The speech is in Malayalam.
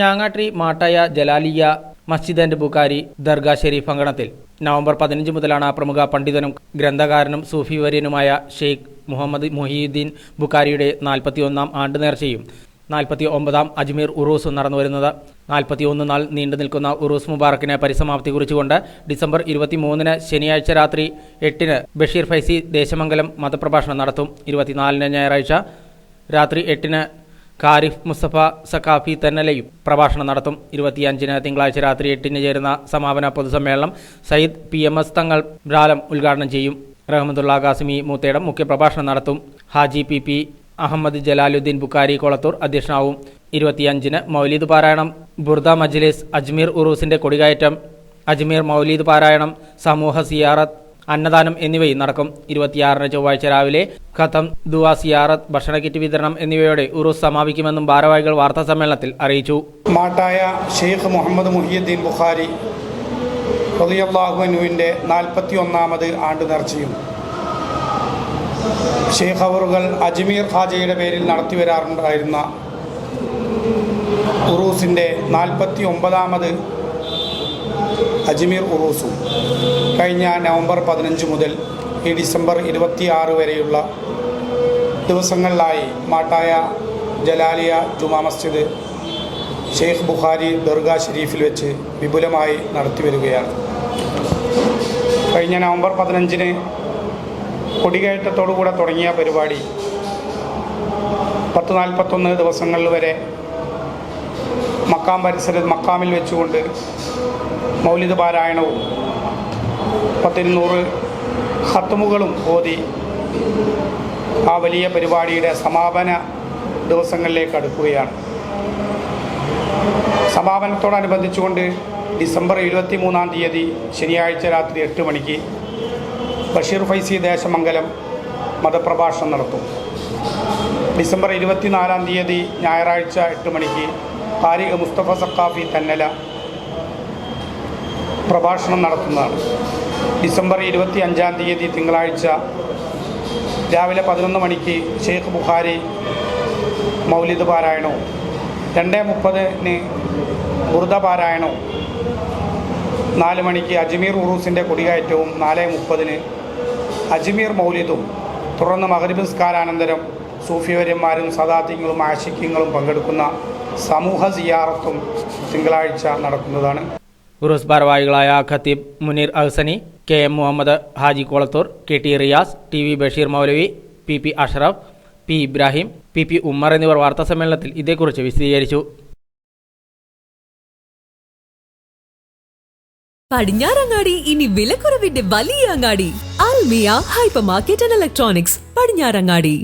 ഞാങ്ങാട്രി മാട്ടായ ജലാലിയ മസ്ജിദ് ആൻഡ് ബുക്കാരി ദർഗാ ഷെരീഫ് അങ്കണത്തിൽ. നവംബർ പതിനഞ്ച് മുതലാണ് പ്രമുഖ പണ്ഡിതനും ഗ്രന്ഥകാരനും സൂഫി വര്യനുമായ ഷെയ്ഖ് മുഹമ്മദ് മൊഹീദ്ദീൻ ബുക്കാരിയുടെ നാൽപ്പത്തിയൊന്നാം ആണ്ട് നേർച്ചയും നാൽപ്പത്തി ഒമ്പതാം അജ്മീർ ഉറൂസും നടന്നുവരുന്നത് നാൽപ്പത്തി ഒന്ന് നാൾ നീണ്ടു നിൽക്കുന്ന ഉറൂസ് മുബാറക്കിന് പരിസമാപ്തി കുറിച്ചുകൊണ്ട് ഡിസംബർ ഇരുപത്തിമൂന്നിന് ശനിയാഴ്ച രാത്രി എട്ടിന് ബഷീർ ഫൈസി ദേശമംഗലം മതപ്രഭാഷണം നടത്തും. ഇരുപത്തിനാലിന് ഞായറാഴ്ച രാത്രി എട്ടിന് ഖാരിഫ് മുസ്തഫ സക്കാഫി തന്നലയും പ്രഭാഷണം നടത്തും. ഇരുപത്തിയഞ്ചിന് തിങ്കളാഴ്ച രാത്രി എട്ടിന് ചേരുന്ന സമാപന പൊതുസമ്മേളനം സയ്യിദ് പി എം എസ് തങ്ങൾ ബ്രാലം ഉദ്ഘാടനം ചെയ്യും. റഹ്മത്തുള്ള ഖാസിമി മൂത്തേടം മുഖ്യപ്രഭാഷണം നടത്തും. ഹാജി പി പി അഹമ്മദ് ജലാലുദ്ദീൻ ബുക്കാരി കൊളത്തൂർ അധ്യക്ഷനാവും. ഇരുപത്തിയഞ്ചിന് മൗലീദ് പാരായണം ബുർദ മജ്ലിസ് അജ്മീർ ഉറൂസിന്റെ കൊടികയറ്റം. അജ്മീർ മൗലീദ് പാരായണം സമൂഹ സിയാറത്ത് അന്നദാനം എന്നിവയും നടക്കും. ഇരുപത്തിയാറിന് ചൊവ്വാഴ്ച രാവിലെ ഖത്തം ദുവാ സിയാറത്ത് ഭക്ഷണ കിറ്റ് വിതരണം എന്നിവയോടെ ഉറൂസ് സമാപിക്കുമെന്നും ഭാരവാഹികൾ വാർത്താ സമ്മേളനത്തിൽ അറിയിച്ചു. മാട്ടായ ഷെയ്ഖ് മുഹമ്മദ് മുഹിയുദ്ദീൻ ബുഖാരി റളിയല്ലാഹുവിന്റെ നാൽപ്പത്തി ഒന്നാമത് ആണ്ട് നേർച്ചയും ഷെയ്ഖ് അവറുകൾ അജ്മീർ ഖാജയുടെ പേരിൽ നടത്തി വരാറുണ്ടായിരുന്ന ഉറൂസിന്റെ നാൽപ്പത്തി ഒമ്പതാമത് അജ്മീർ ഉറൂസും. കഴിഞ്ഞ നവംബർ പതിനഞ്ച് മുതൽ ഈ ഡിസംബർ ഇരുപത്തിയാറ് വരെയുള്ള ദിവസങ്ങളിലായി മാട്ടായ ജലാലിയ ജുമാ മസ്ജിദ് ഷെയ്ഖ് ബുഖാരി ദർഗ ഷെരീഫിൽ വെച്ച് വിപുലമായി നടത്തി വരികയാണ്. കഴിഞ്ഞ നവംബർ പതിനഞ്ചിന് കൊടികയറ്റത്തോടുകൂടെ തുടങ്ങിയ പരിപാടി പത്ത് നാൽപ്പത്തൊന്ന് ദിവസങ്ങളിൽ വരെ മക്കാം പരിസര മക്കാമിൽ വെച്ചുകൊണ്ട് മൗലിക പാരായണവും പത്തിരുന്നൂറ് ഹത്തുമുകളും ഓതി ആ വലിയ പരിപാടിയുടെ സമാപന ദിവസങ്ങളിലേക്ക് അടുക്കുകയാണ്. സമാപനത്തോടനുബന്ധിച്ചുകൊണ്ട് ഡിസംബർ ഇരുപത്തി മൂന്നാം തീയതി ശനിയാഴ്ച രാത്രി എട്ട് മണിക്ക് ബഷീർ ഫൈസി ദേശമംഗലം മതപ്രഭാഷണം നടത്തും. ഡിസംബർ ഇരുപത്തിനാലാം തീയതി ഞായറാഴ്ച എട്ട് മണിക്ക് ഹാരിഖ് മുസ്തഫ സക്കാഫി തന്നല പ്രഭാഷണം നടത്തുന്നതാണ്. ഡിസംബർ ഇരുപത്തി അഞ്ചാം തീയതി തിങ്കളാഴ്ച രാവിലെ പതിനൊന്ന് മണിക്ക് ഷെയ്ഖ് ബുഖാരി മൗലിദ് പാരായണവും രണ്ട് മുപ്പതിന് ബുർദ പാരായണവും നാല് മണിക്ക് അജ്മീർ ഉറൂസിന്റെ കൊടികയറ്റവും നാല് മുപ്പതിന് അജ്മീർ മൗലിദും തുടർന്ന് മഹരിബ് നിസ്കാരാനന്തരം സൂഫിവര്യന്മാരും സദാത്യങ്ങളും ആശിക്യങ്ങളും പങ്കെടുക്കുന്ന സമൂഹ സിയാറത്തും തിങ്കളാഴ്ച നടക്കുന്നതാണ്. ഉറൂസ് ഭാരവാഹികളായ ഖത്തീബ് Muneer Ahsani K M Muhammad Haji Kolathur K T Riyas T V Basheer Moulavi P P Ashraf P Ibrahim P P Ummer എന്നിവർ വാർത്താ സമ്മേളനത്തിൽ ഇതേക്കുറിച്ച് വിശദീകരിച്ചു. പടിഞ്ഞാറങ്ങാടി ഇനി വിലക്കുറവിന്റെ വലിയ അങ്ങാടി Almiya hypermarket and electronics Padinjarangadi.